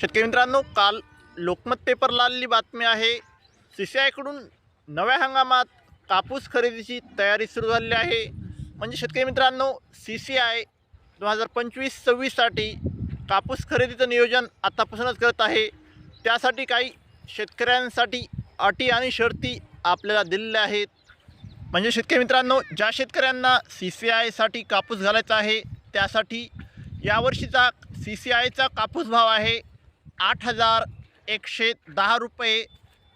शेतकरी मित्रांनो काल लोकमत पेपरला आलेली बातमी आहे. सी सी आयकडून नव्या हंगामात कापूस खरेदीची तयारी सुरू झालेली आहे. म्हणजे शेतकरी मित्रांनो सी सी आय दोन हजार पंचवीस सव्वीससाठी कापूस खरेदीचं नियोजन आतापासूनच करत आहे. त्यासाठी काही शेतकऱ्यांसाठी अटी आणि शर्ती आपल्याला दिलेल्या आहेत. म्हणजे शेतकरी मित्रांनो ज्या शेतकऱ्यांना सी सी आयसाठी कापूस घालायचा आहे त्यासाठी यावर्षीचा सी सी आयचा कापूस भाव आहे. आठ हजार एकशे दहा रुपये.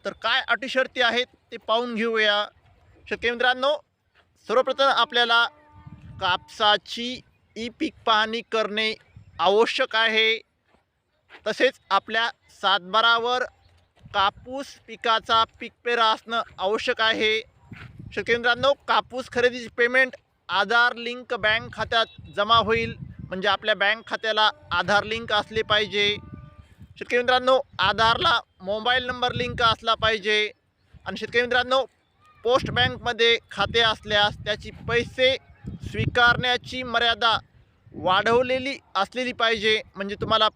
तर काय अटी शर्ती आहेत ते पाहून घेऊया. शेतकरी मित्रांनो सर्वप्रथम आपल्याला कापसाची ई पीक पाहणी करणे आवश्यक आहे. तसेच आपल्या सातबारावर कापूस पिकाचा पीक पेरा असणं आवश्यक आहे. शेतकरी मित्रांनो कापूस खरेदीची पेमेंट आधार लिंक बँक खात्यात जमा होईल. म्हणजे आपल्या बँक खात्याला आधार लिंक असले पाहिजे. शेतकरी मित्रांनो आधारला मोबाईल नंबर लिंक असला पाहिजे. आणि शेतकरी मित्रांनो पोस्ट बँकमध्ये खाते असल्यास त्याची पैसे स्वीकारण्याची मर्यादा वाढवलेली असलेली पाहिजे. म्हणजे तुम्हाला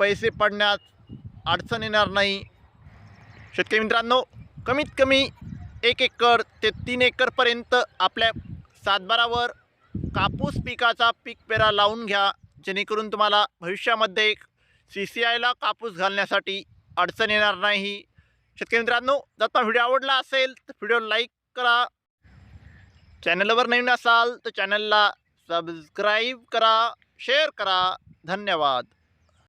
पैसे पडण्यात अडचण येणार नाही. शेतकरी मित्रांनो कमीत कमी एक एकर ते तीन एकरपर्यंत आपल्या सातबारावर कापूस पिकाचा पीक पेरा लावून घ्या. जेणेकरून तुम्हाला भविष्यामध्ये सी सी आयला कापूस घालण्यासाठी अडचण येणार नाही. शेतकरी मित्रांनो जर तुम्हाला व्हिडिओ आवडला असेल तर व्हिडिओ लाईक करा. चॅनलवर नवीन असाल तर चॅनलला सबस्क्राईब करा शेअर करा. धन्यवाद.